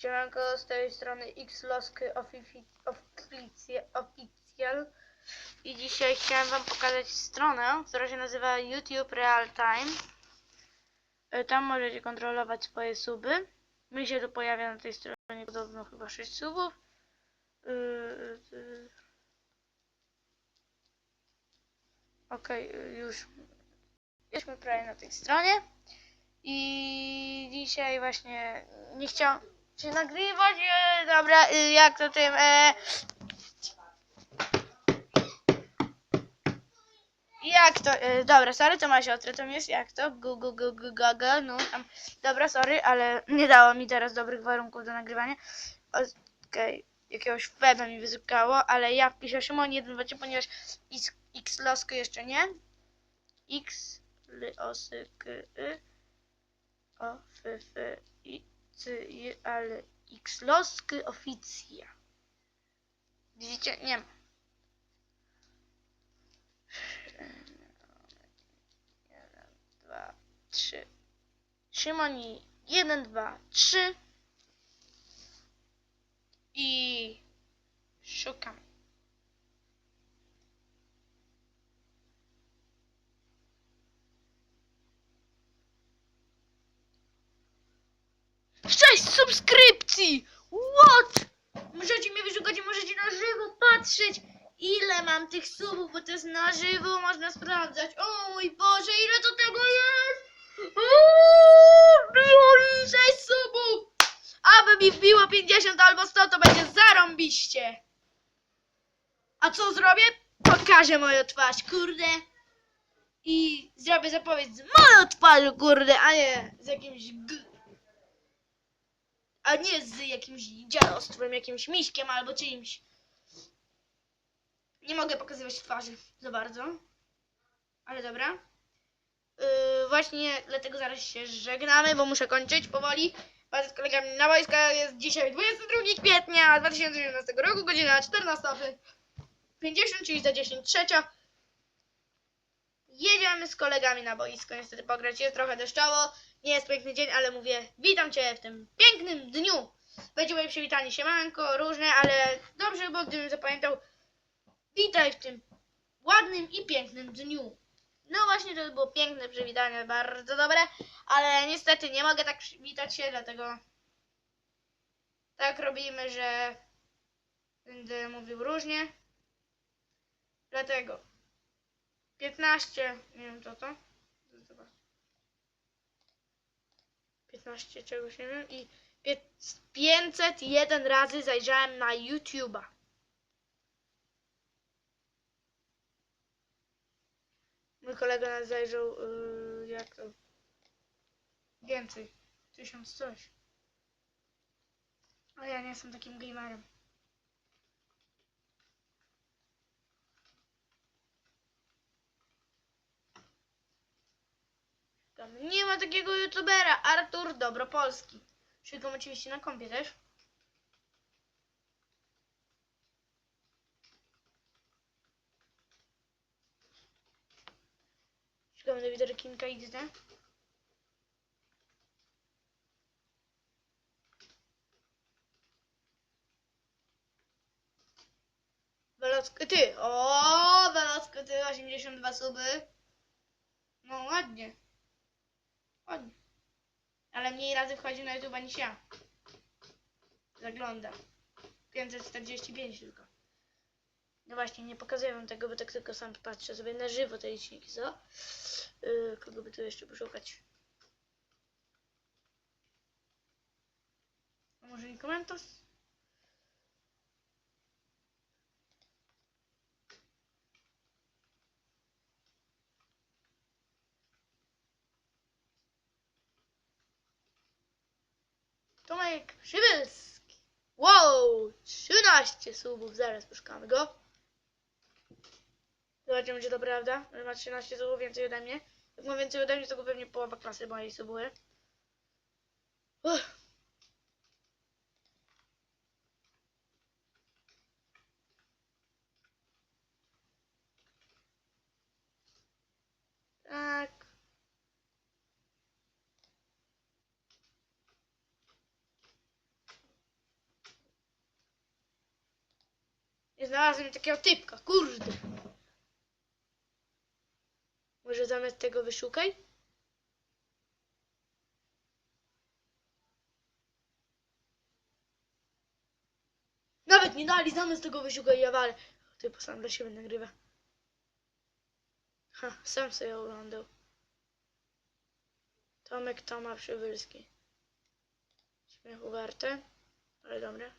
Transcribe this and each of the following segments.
Siemanko, z tej strony Xlosk Official i dzisiaj chciałem wam pokazać stronę, która się nazywa YouTube Real Time. E, Tam możecie kontrolować swoje suby. Mi się to pojawia na tej stronie podobno chyba 6 subów. Yy, yy. Okej, yy, już jesteśmy prawie na tej stronie. I dzisiaj właśnie nie chciałam się nagrywać. E, dobra, e, jak to tym. E, jak to. E, dobra, sorry, to ma siostrę, to jest jak to? Gu, gu, gu, gu, no tam. Dobra, sorry, ale nie dało mi teraz dobrych warunków do nagrywania. Okej, jakiegoś weba mi wyzykało, ale ja wpiszę Szymon 1, 2, ponieważ x, x jeszcze nie. X, l, o, s, k, y. O, f, f, i, ale x losky oficja. Widzicie? Nie ma. Jeden, dwa, trzy. Szymoni, jeden, dwa, trzy. I szukam. Subskrypcji! What? Możecie mnie wyszukać i możecie na żywo patrzeć, ile mam tych subów, bo to jest na żywo, można sprawdzać. O mój Boże, ile to tego jest? Uuu, Sześć subów! Aby mi wbiło 50 albo 100, to będzie zarąbiście. A co zrobię? Pokażę moją twarz, kurde. I zrobię zapowiedź z moją twarzą, kurde, a nie z jakimś a nie z jakimś dziadostwem, jakimś miśkiem albo czymś. Nie mogę pokazywać twarzy za bardzo. Ale dobra. Yy, właśnie dlatego zaraz się żegnamy, bo muszę kończyć powoli. Bardzo z kolegami na wojska jest dzisiaj 22 kwietnia 2011 roku, godzina 14.50, czyli za 10 trzecia. Jedziemy z kolegami na boisko, niestety pograć jest trochę deszczowo. Nie jest piękny dzień, ale mówię, witam Cię w tym pięknym dniu. Będzie moje przywitanie siemanko, różne, ale dobrze, bo gdybym zapamiętał, witaj w tym ładnym i pięknym dniu. No właśnie, to było piękne przywitanie, bardzo dobre, ale niestety nie mogę tak przywitać się, dlatego tak robimy, że będę mówił różnie. Dlatego 15, nie wiem co to. Zobacz. 15 czegoś nie wiem i pie- 501 razy zajrzałem na YouTube'a. Mój kolega nas zajrzał, yy, jak to? Więcej. Tysiąc coś. A ja nie jestem takim gamerem. Tam nie ma takiego youtubera. Artur Dobropolski. Szukam oczywiście na kompie też. Szukam Dawida Rekinka XD. Welocko, ty! O, Welocko, ty, 82 suby. No ładnie. Ale mniej razy wchodzi na YouTube niż ja. Zagląda. 545 tylko. No właśnie, nie pokazuję wam tego, bo tak tylko sam patrzę sobie na żywo te liczniki, co? Yy, kogo by tu jeszcze poszukać? A może nie Tomek Przybylski. Wow! 13 subów, zaraz poszukamy go. Zobaczymy, czy to prawda. że Ma 13 subów więcej ode mnie. Jak ma więcej ode mnie, to go pewnie połowa klasy mojej subuje. Uff. Tak. I znalazłem takiego typka, kurde. Może zamiast tego wyszukaj? Nawet nie dali zamiast tego wyszukaj, ja walę. Typ sam dla siebie nagrywa. Ha, sam sobie oglądał. Tomek Toma Przybylski. Śmiechu warte, ale dobre.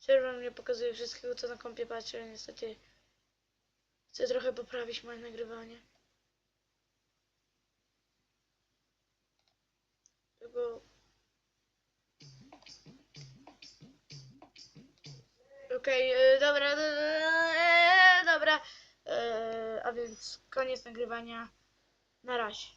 Serwer nie pokazuje wszystkiego, co na kompie patrzę, niestety chcę trochę poprawić moje nagrywanie. Tego... Okej, e, dobra, e, dobra. E, a więc koniec nagrywania. Na razie.